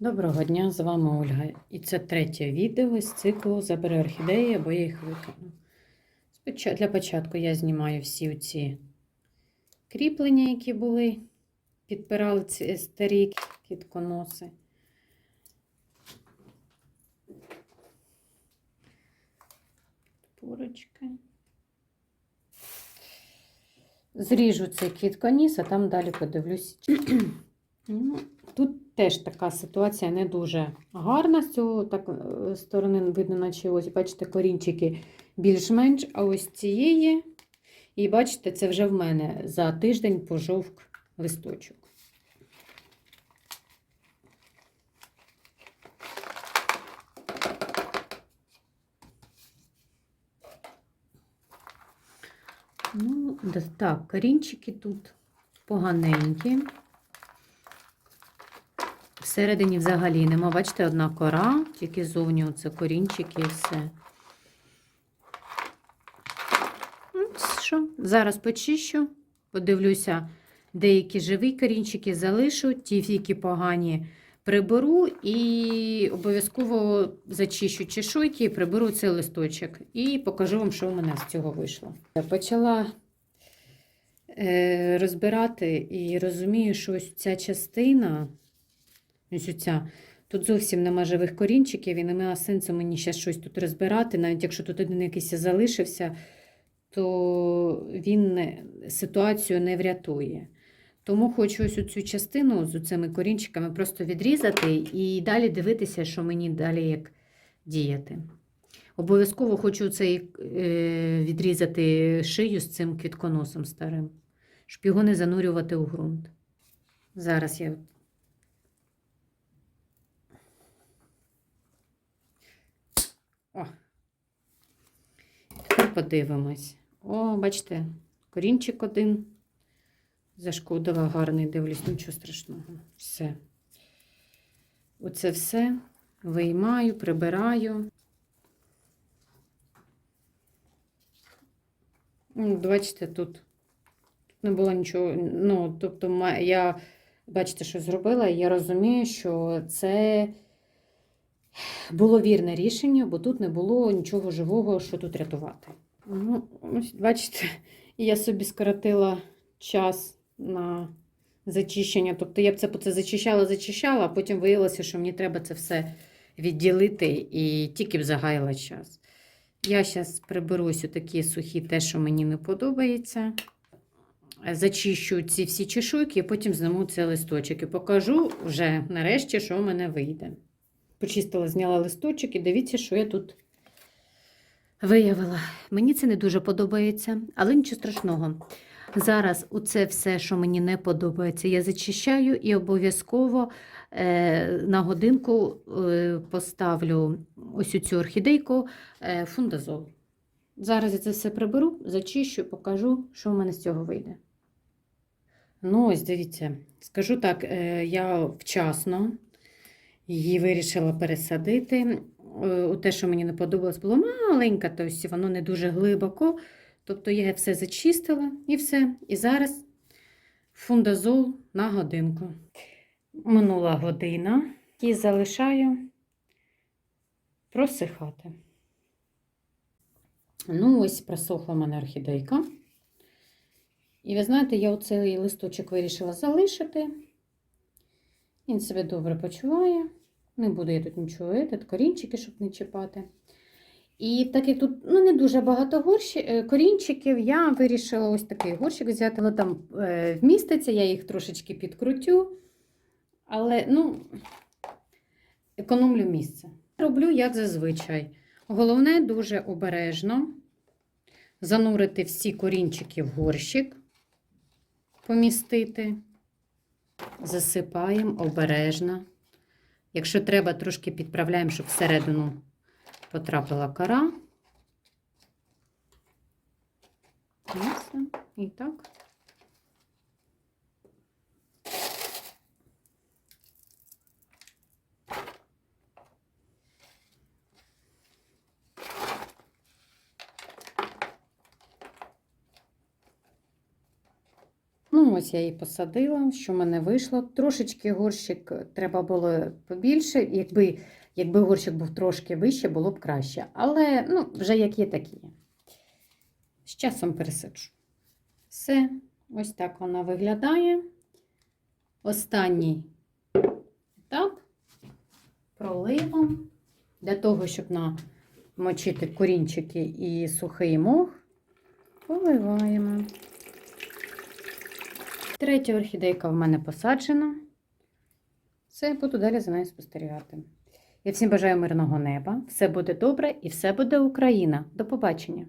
Доброго дня, з вами Ольга. І це третє відео з циклу Забери орхідеї, або я їх викину. Для початку я знімаю всі ці кріплення, які були, підпирали ці старі кітконоси. Порочки. Зріжу цей квітконіс, а там далі подивлюсь. Ну, Тут теж така ситуація не дуже гарна з цього так, е, сторони видно, наче ось, бачите, корінчики більш-менш, а ось цієї, і бачите, це вже в мене за тиждень пожовк листочок. Ну, так, корінчики тут поганенькі. Всередині взагалі нема. Бачите, одна кора, тільки зовні оце корінчики і все. Ну, Що? Зараз почищу, подивлюся, деякі живі корінчики залишу, ті, які погані, приберу і обов'язково зачищу чешуйки і приберу цей листочок. І покажу вам, що в мене з цього вийшло. Я почала е, розбирати і розумію, що ось ця частина. Оця. Тут зовсім нема живих корінчиків і немає сенсу мені ще щось тут розбирати. Навіть якщо тут один якийсь залишився, то він ситуацію не врятує. Тому хочу ось цю частину з цими корінчиками просто відрізати і далі дивитися, що мені далі як діяти. Обов'язково хочу цей е, відрізати шию з цим квітконосом старим, щоб його не занурювати у ґрунт. Зараз я подивимось. О, бачите, корінчик один. Зашкодила гарний, дивлюсь, нічого страшного. Все. Оце все виймаю, прибираю. Ну, Бачите, тут, тут не було нічого. Ну, тобто, я, бачите, що зробила, і я розумію, що це було вірне рішення, бо тут не було нічого живого, що тут рятувати. Ну, ось, бачите, я собі скоротила час на зачищення. Тобто я б це, це зачищала, зачищала, а потім виявилося, що мені треба це все відділити і тільки б загаяла час. Я зараз приберусь такі сухі, те, що мені не подобається. Зачищу ці всі чешуйки і потім зніму цей листочок і покажу вже нарешті, що в мене вийде. Почистила, зняла листочок і дивіться, що я тут виявила. Мені це не дуже подобається, але нічого страшного. Зараз оце все, що мені не подобається, я зачищаю і обов'язково е, на годинку е, поставлю ось цю орхідейку е, фундазол. Зараз я це все приберу, зачищу, покажу, що в мене з цього вийде. Ну, ось дивіться, скажу так, е, я вчасно її вирішила пересадити. Е, У те, що мені не подобалось, було маленьке, тобто воно не дуже глибоко. Тобто я все зачистила і все. І зараз фундазол на годинку. Минула година і залишаю просихати. Ну, ось просохла в мене орхідейка. І ви знаєте, я оцей листочок вирішила залишити. Він себе добре почуває. Не буду я тут нічого, этот, корінчики, щоб не чіпати. І так як тут ну, не дуже багато горщі, е, корінчиків, я вирішила ось такий горщик взяти. Воно там е, вміститься, я їх трошечки підкрутю. Але, ну, економлю місце. Роблю, як зазвичай. Головне, дуже обережно занурити всі корінчики в горщик, помістити. Засипаємо обережно. Якщо треба, трошки підправляємо, щоб всередину потрапила кора. І. Так. Ну, ось я її посадила, що в мене вийшло. Трошечки горщик треба було побільше. Якби, якби горщик був трошки вище, було б краще. Але ну, вже як є, так є. З часом пересиджу. Все, ось так вона виглядає. Останній етап проливом. Для того, щоб намочити корінчики і сухий мох, поливаємо. Третя орхідейка в мене посаджена. Все, буду далі за нею спостерігати. Я всім бажаю мирного неба. Все буде добре і все буде Україна. До побачення!